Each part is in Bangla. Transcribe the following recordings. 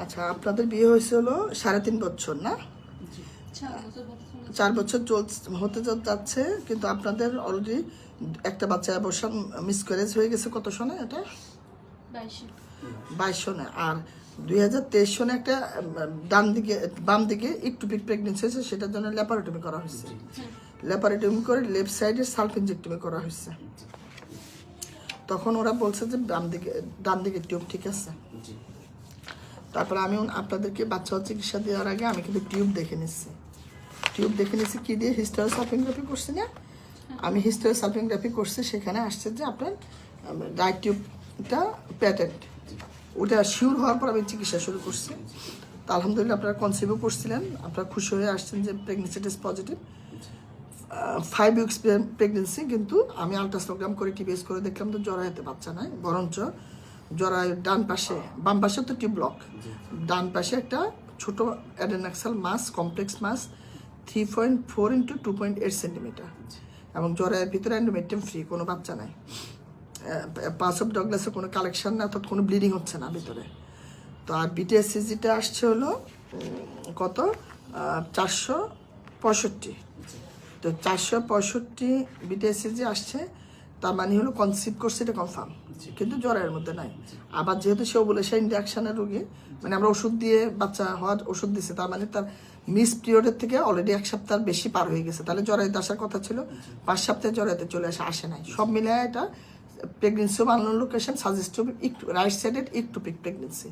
আচ্ছা আপনাদের বিয়ে হয়েছে হলো সাড়ে তিন বছর না? চার বছর চল হতে যা- যাচ্ছে কিন্তু আপনাদের অলরেডি একটা বাচ্চা অ্যাবর্শন মিসক্যারেজ হয়ে গেছে কত সনে এটা? বাইশ সনে। আর দুই হাজার তেইশ সনে একটা ডান দিকে বাম দিকে একটু পিক প্রেগনেন্সি হয়েছে সেটার জন্য ল্যাপারেটমি করা হয়েছে। ল্যাপারেটমি করে লেফট সাইডে সালফিনজেক্টমি করা হয়েছে। তখন ওরা বলছে যে বাম দিকে ডান দিকে টিউব ঠিক আছে। জি। তারপর আমি আপনাদেরকে বাচ্চা চিকিৎসা দেওয়ার আগে আমি কিন্তু টিউব দেখে নিচ্ছি। টিউব দেখে নিচ্ছি কি দিয়ে? হিস্টোসালফিংগ্রাফি করছি না? আমি হিস্টোসালফিংগ্রাফি করছি সেখানে আসছে যে আপনার ডাইট টিউবটা প্যাটেন্ট ওটা শিওর হওয়ার পর আমি চিকিৎসা শুরু করছি। তো আলহামদুলিল্লাহ আপনারা কনসিভও করছিলেন। আপনারা খুশি হয়ে আসছেন যে pregnancy test positive five weeks pregnancy কিন্তু আমি আলট্রাসোগ্রাম করে টিবিএস করে দেখলাম তো জরায়ুতে বাচ্চা নাই বরঞ্চ জরায়ু ডান পাশে বাম পাশে তো টিউব ব্লক ডান পাশে একটা ছোট adnexal mass complex mass three point four into two point eight centimetre এবং জরায়ের ভিতরে অ্যান্ডোমেট্রিয়াম ফ্রি কোনো বাচ্চা নাই। পাস অফ ডগলাসে কোনো কালেকশন না অর্থাৎ কোনো ব্লিডিং হচ্ছে না ভিতরে। তো আর বিটিএসসিজিটা আসছে হলো কত? চারশো পঁয়ষট্টি। তো চারশো পঁয়ষট্টি বিটিএসসিজি আসছে তার মানে হলো কনসিভ করছে এটা কনফার্ম কিন্তু জ্বরের মধ্যে নাই। আবার যেহেতু সেও বলে সে ইন্ডাকশনের রোগী। মানে আমরা ওষুধ দিয়ে বাচ্চা হওয়ার ওষুধ দিছে তার মানে তার মিস পিরিয়ডের থেকে অলরেডি এক সপ্তাহ বেশি পার হয়ে গেছে। তাহলে জ্বরাইতে আসার কথা ছিল পাঁচ সপ্তাহে জ্বরাইতে চলে আসে আসে নাই। সব মিলে এটা প্রেগনেন্সি বানানোর লোকেশন সাজেস্ট টু একটু রাইট সাইডের একটু পিক প্রেগনেন্সি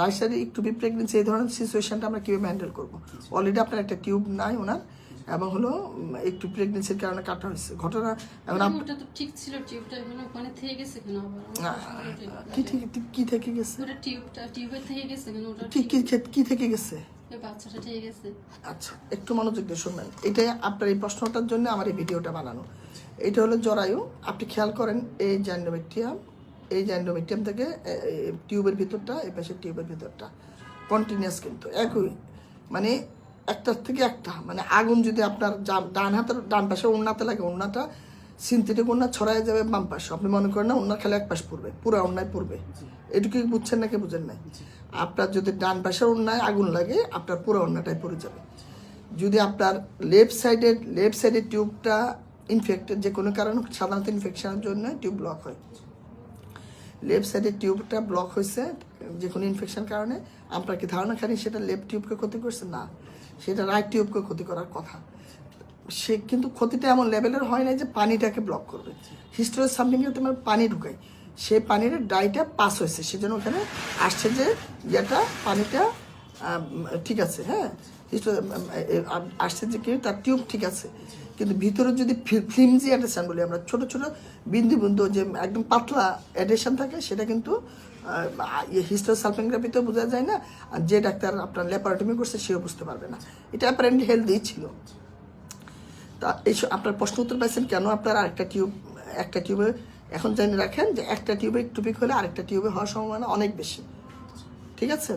রাইট সাইডে একটু প্রেগনেন্সি এই ধরনের সিচুয়েশনটা আমরা কীভাবে হ্যান্ডেল করব? অলরেডি আপনার একটা টিউব নাই ওনার। এবং হলো একটু প্রেগনেন্সির কারণে কাটা হয়েছে। ঘটনা এখন আপ- ওটা তো ঠিক ছিল টিউবটা মানে ওখানে থেকে গেছে কেন কি থেকে কি থেকে গেছে? ওটা টিউবটা টিউবে থেকে গেছে কেন? ওটা কি কি থেকে গেছে? বাচ্চাটা থেকে গেছে। আচ্ছা একটু মনোযোগ দিয়ে শুনবেন। এটাই আপনার এই প্রশ্নটার জন্য আমার এই ভিডিওটা বানানো। এটা হলো জরায়ু। আপনি খেয়াল করেন এই জ্যান্ডোমেট্রিয়াম এই জ্যান্ডোমেট্রিয়াম থেকে টিউবের ভিতরটা এই পাশে টিউবের ভিতরটা। কন্টিনিউয়াস কিন্তু একই। মানে একটার থেকে একটা মানে আগুন যদি আপনার ডান হাতের ডান পাশে উন্নাতে লাগে উন্নাটা সিনথেটিক উন্না ছড়াই যাবে বাম পাশে। আপনি মনে করেন না উন্নার খেলে এক পাশ পড়বে পুরো উন্নায় পড়বে। এটুকু কি বুঝছেন নাকি বুঝেন নাই? আপনার যদি ডান পাশের উন্নায় আগুন লাগে আপনার পুরো উন্নাটাই পড়ে যাবে। যদি আপনার লেফট সাইডের লেফট সাইডের টিউবটা ইনফেক্টেড যে কোনো কারণে সাধারণত ইনফেকশনের জন্য টিউব ব্লক হয়। লেফট সাইডের টিউবটা ব্লক হয়েছে যে কোনো ইনফেকশন কারণে। আপনার কি ধারণা খালি সেটা লেফট টিউবকে ক্ষতি করছে? না। সেটা রাইট টিউবকে ক্ষতি করার কথা। সে কিন্তু ক্ষতিটা এমন লেভেলের হয় না যে পানিটাকে ব্লক করবে। হিস্টোরিয়াল সামথিংয়ে তোমার পানি ঢুকায়। সে পানির ডাইটা পাস হয়েছে। সেজন্য ওখানে আসছে যে ইয়েটা, পানিটা ঠিক আছে হ্যাঁ? আসছে যে কি তার টিউব ঠিক আছে। কিন্তু ভিতরে যদি ফিল্মজি অ্যাডেশন বলি, আমরা ছোট ছোট বিন্দু বিন্দু যে একদম পাতলা অ্যাডেশন থাকে, সেটা কিন্তু হিস্টো সালফেনগ্রাফিতেও বোঝা যায় না, আর যে ডাক্তার আপনার ল্যাপারেটমি করছে সেও বুঝতে পারবে না। এটা অ্যাপারেন্টলি হেলদি ছিল। তা এই আপনার প্রশ্ন উত্তর পাইছেন কেন আপনার আরেকটা টিউব একটা টিউবে এখন জেনে রাখেন যে একটা টিউবে একটু পিক হলে আরেকটা টিউবে হওয়ার সম্ভাবনা অনেক বেশি। ঠিক আছে?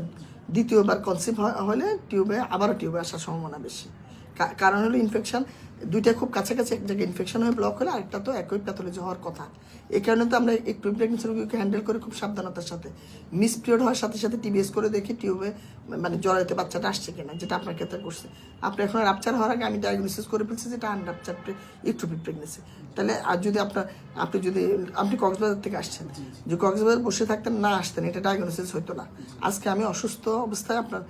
দ্বিতীয়বার কনসিভ হলে টিউবে আবারও টিউবে আসার সম্ভাবনা বেশি। কারণ হলো ইনফেকশন দুইটা খুব কাছাকাছি এক জায়গায় ইনফেকশন হয়ে ব্লক হলে আরেকটা তো একই প্যাথোলজি হওয়ার কথা। এই কারণে তো আমরা একটু প্রেগনেন্সি রোগীকে হ্যান্ডেল করে খুব সাবধানতার সাথে। মিস পিরিয়ড হওয়ার সাথে সাথে টিবিএস করে দেখি টিউবে মানে জড়াইতে বাচ্চাটা আসছে কিনা, যেটা আপনার ক্ষেত্রে করছে। আপনি এখন রাপচার হওয়ার আগে আমি ডায়াগনোসিস করে ফেলছি যেটা আনরাপচার একটু প্রেগনেন্সি তাহলে আর যদি আপনার, আপনি যদি, আপনি কক্সবাজার থেকে আসছেন যে কক্সবাজার বসে থাকতেন, না আসতেন, এটা ডায়াগনোসিস হতো না। আজকে আমি অসুস্থ অবস্থায় আপনার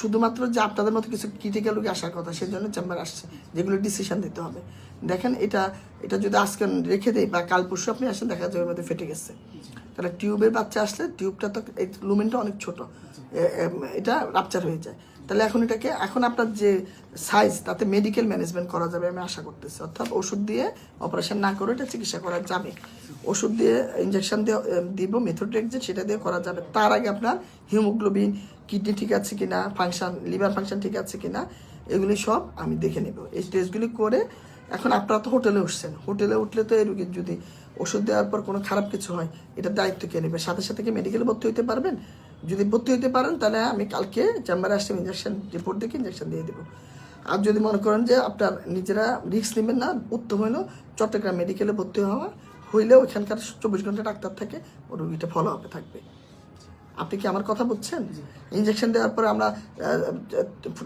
শুধুমাত্র যে আপনাদের মতো কিছু ক্রিটিক্যাল রোগী আসার কথা সেই জন্য চেম্বার আসছে, যেগুলো ডিসিশন দিতে হবে। দেখেন, এটা এটা যদি আজকে রেখে দেয় বা কাল পরশু আপনি আসেন, দেখা যাবে মধ্যে ফেটে গেছে। তাহলে টিউবের বাচ্চা আসলে টিউবটা তো লুমেনটা অনেক ছোট। এটা রাপচার হয়ে যায়। তাহলে এখন এটাকে, এখন আপনার যে সাইজ তাতে মেডিকেল ম্যানেজমেন্ট করা যাবে আমি আশা করতেছি। অর্থাৎ ওষুধ দিয়ে অপারেশন না করে এটা চিকিৎসা করা যাবে। ওষুধ দিয়ে ইঞ্জেকশন দিয়ে দিব মেথোড্রেক্সিন সেটা দিয়ে করা যাবে। তার আগে আপনার হিমোগ্লোবিন কিডনি ঠিক আছে কি না ফাংশান লিভার ফাংশন ঠিক আছে কি না এগুলি সব আমি দেখে নেব। এই টেস্টগুলি করে এখন আপনারা তো হোটেলে উঠছেন। হোটেলে উঠলে তো এই রুগীর যদি ওষুধ দেওয়ার পর কোনো খারাপ কিছু হয়, এটা দায়িত্ব কে নেবে? সাথে সাথে কি মেডিকেলে ভর্তি হতে পারবেন? যদি ভর্তি হতে পারেন তাহলে আমি কালকে চেম্বারে আসলে ইঞ্জেকশন রিপোর্ট দেখে ইঞ্জেকশন দিয়ে দেবো। আর যদি মনে করেন যে আপনার নিজেরা রিস্ক নেবেন না উত্তম হইল চট্টগ্রাম মেডিকেলে ভর্তি হওয়া হইলেও এখানকার চব্বিশ ঘণ্টা ডাক্তার থাকে ও রুগীটা ফলো আপে থাকবে। আপনি কি আমার কথা বুঝছেন? ইঞ্জেকশন দেওয়ার পরে আমরা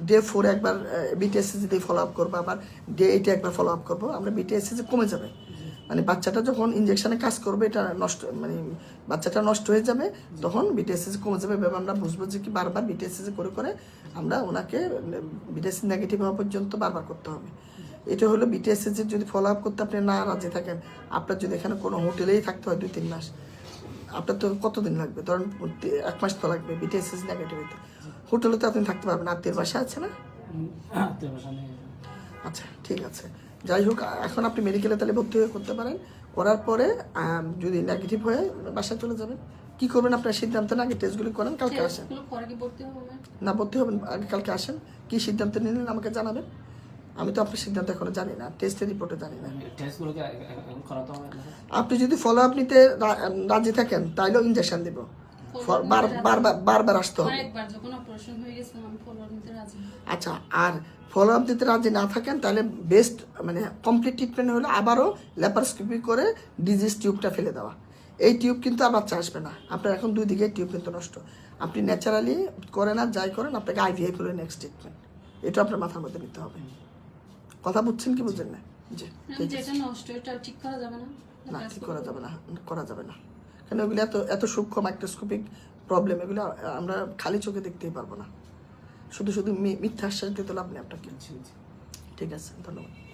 ডে ফোরে একবার বিটিএসসি দিয়ে ফলো আপ করব আবার ডে এইটে একবার ফলো আপ করব আমরা বিটিএসসি কমে যাবে। মানে বাচ্চাটা যখন ইঞ্জেকশনে কাজ করবে এটা নষ্ট মানে বাচ্চাটা নষ্ট হয়ে যাবে তখন বিটিএসসি কমে যাবে। এভাবে আমরা বুঝব যে কি বারবার বিটিএসসি করে করে আমরা ওনাকে বিটিএসসি নেগেটিভ হওয়া পর্যন্ত বারবার করতে হবে। এটা হলো বিটিএসসি যদি ফলো আপ করতে আপনি না রাজি থাকেন আপনার যদি এখানে কোনো হোটেলেই থাকতে হয় দুই তিন মাস আপনার তো কতদিন লাগবে? ধরেন এক মাস তো লাগবে বিটিএসএস নেগেটিভ হইতে। হোটেলে তো আপনি থাকতে পারবেন আত্মীয় বাসা আছে না? আচ্ছা ঠিক আছে। যাই হোক এখন আপনি মেডিকেলে তাহলে ভর্তি হয়ে করতে পারেন। করার পরে যদি নেগেটিভ হয়ে বাসায় চলে যাবেন। কি করবেন আপনার সিদ্ধান্ত না আগে টেস্টগুলি করেন কালকে আসেন। না ভর্তি হবেন আগে কালকে আসেন। কি সিদ্ধান্ত নিলেন আমাকে জানাবেন। আমি তো আপনার সিদ্ধান্ত এখনও জানি না টেস্টের রিপোর্টে জানি না। টেস্টগুলোকে এখন করাতে হবে না? আপনি যদি ফলো আপ নিতে রা- রাজি থাকেন তাইলেও ইঞ্জেকশন দিব। বারবার আসতে হবে। আচ্ছা আর ফলো আপ দিতে রাজি না থাকেন তাহলে বেস্ট মানে কমপ্লিট ট্রিটমেন্ট হলে আবারও ল্যাপারস্কোপি করে ডিজিজ টিউবটা ফেলে দেওয়া। এই টিউব কিন্তু আর বাচ্চা আসবে না। আপনার এখন দুই দিকে টিউব কিন্তু নষ্ট। আপনি ন্যাচারালি করেন আর যাই করেন আপনাকে আইভিআই করে নেক্সট ট্রিটমেন্ট এটা আপনার মাথার মধ্যে নিতে হবে। কথা বুঝছেন কি বুঝছেন না? জি ঠিক করা যাবে না। না ঠিক করা যাবে না। করা যাবে না। কারণ ওগুলো এত এত সূক্ষ্ম মাইক্রোস্কোপিক প্রবলেম এগুলো আমরা খালি চোখে দেখতেই পারব না। শুধু শুধু মিথ্যা আশ্বাস দিতে লাভ নেই আপনাকে। ঠিক আছে ধন্যবাদ।